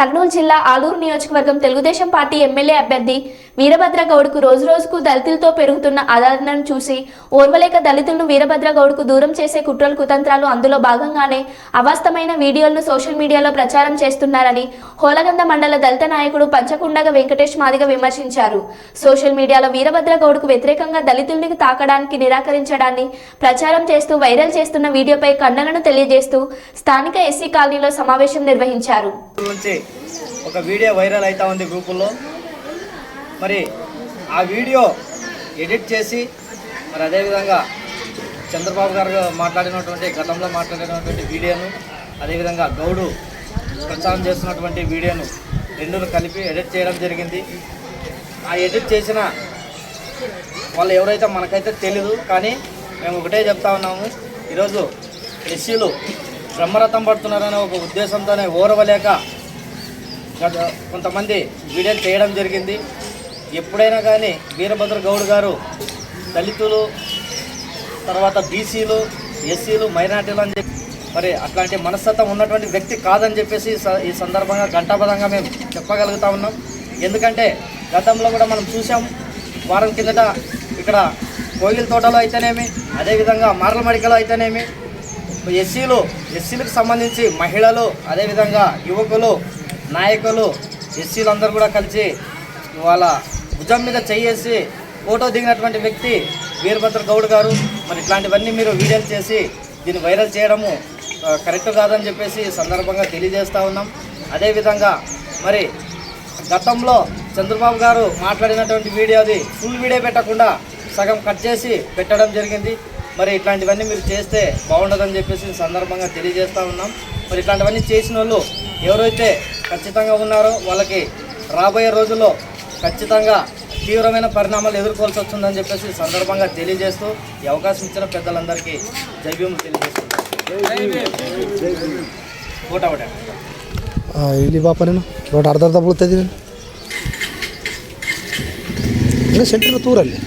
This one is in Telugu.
కర్నూలు జిల్లా ఆలూరు నియోజకవర్గం తెలుగుదేశం పార్టీ ఎమ్మెల్యే అభ్యర్థి వీరభద్ర గౌడ్కు రోజు రోజుకు దళితులతో పెరుగుతున్న ఆదరణను చూసి ఓర్వలేక దళితులను వీరభద్ర గౌడ్కు దూరం చేసే కుట్రలు కుతంత్రాలు అందులో భాగంగానే అవాస్తవమైన వీడియోలను సోషల్ మీడియాలో ప్రచారం చేస్తున్నారని హోలగంద మండల దళిత నాయకుడు పంచకుండగ వెంకటేష్ మాదిగ విమర్శించారు. సోషల్ మీడియాలో వీరభద్ర గౌడ్కు వ్యతిరేకంగా దళితుల్ని తాకడానికి నిరాకరించడాన్ని ప్రచారం చేస్తూ వైరల్ చేస్తున్న వీడియోపై ఖండనను తెలియజేస్తూ స్థానిక ఎస్సీ కాలనీలో సమావేశం నిర్వహించారు. ఒక వీడియో వైరల్ అవుతా ఉంది గ్రూపుల్లో. మరి ఆ వీడియో ఎడిట్ చేసి మరి అదేవిధంగా చంద్రబాబు గారు మాట్లాడినటువంటి గతంలో మాట్లాడినటువంటి వీడియోను అదేవిధంగా గౌడు ప్రచారం చేస్తున్నటువంటి వీడియోను రెండును కలిపి ఎడిట్ చేయడం జరిగింది. ఆ ఎడిట్ చేసిన వాళ్ళు ఎవరైతే మనకైతే తెలీదు కానీ మేము ఒకటే చెప్తా ఉన్నాము. ఈరోజు ఎస్సీలు బ్రహ్మరథం పడుతున్నారనే ఒక ఉద్దేశంతోనే ఓరవలేక గత కొంతమంది వీడియోలు చేయడం జరిగింది. ఎప్పుడైనా కానీ వీరభద్ర గౌడ్ గారు దళితులు తర్వాత బీసీలు ఎస్సీలు మైనార్టీలు అని చెప్పి మరి అట్లాంటి మనస్తత్వం ఉన్నటువంటి వ్యక్తి కాదని చెప్పేసి ఈ స- ఈ సందర్భంగా ఘంటాపదంగా మేము చెప్పగలుగుతా ఉన్నాం. ఎందుకంటే గతంలో కూడా మనం చూసాం వారం కిందట ఇక్కడ కోయిల తోటలో అయితేనేమి అదేవిధంగా మార్లమడికలో అయితేనేమి ఎస్సీలు ఎస్సీలకు సంబంధించి మహిళలు అదేవిధంగా యువకులు నాయకులు ఎస్సీలు అందరూ కూడా కలిసి వాళ్ళ భుజం మీద చేయేసి ఫోటో దిగినటువంటి వ్యక్తి వీరభద్ర గౌడ్ గారు. మరి ఇట్లాంటివన్నీ మీరు వీడియోలు చేసి దీన్ని వైరల్ చేయడము కరెక్ట్ కాదని చెప్పేసి సందర్భంగా తెలియజేస్తూ ఉన్నాం. అదేవిధంగా మరి గతంలో చంద్రబాబు గారు మాట్లాడినటువంటి వీడియోది ఫుల్ వీడియో పెట్టకుండా సగం కట్ చేసి పెట్టడం జరిగింది. మరి ఇట్లాంటివన్నీ మీరు చేస్తే బాగుండదని చెప్పేసి సందర్భంగా తెలియజేస్తూ ఉన్నాం. మరి ఇట్లాంటివన్నీ చేసిన వాళ్ళు ఎవరైతే ఖచ్చితంగా ఉన్నారో వాళ్ళకి రాబోయే రోజుల్లో ఖచ్చితంగా తీవ్రమైన పరిణామాలు ఎదుర్కోవాల్సి వస్తుందని చెప్పేసి ఈ సందర్భంగా తెలియజేస్తూ ఈ అవకాశం ఇచ్చిన పెద్దలందరికీ జైభీములు తెలియజేస్తున్నాం ఓట ఒకటే ಆ, ಇಲ್ಲಿ ಬಾಪ ನೀನು ನೋಡಿ ಅರ್ಧ ಅರ್ಧ ಬೀಳ್ತಾ ಇದ್ದೀನಿ ಇನ್ನು ಸೆಂಟ್ರ್ ತೂರಲ್ಲಿ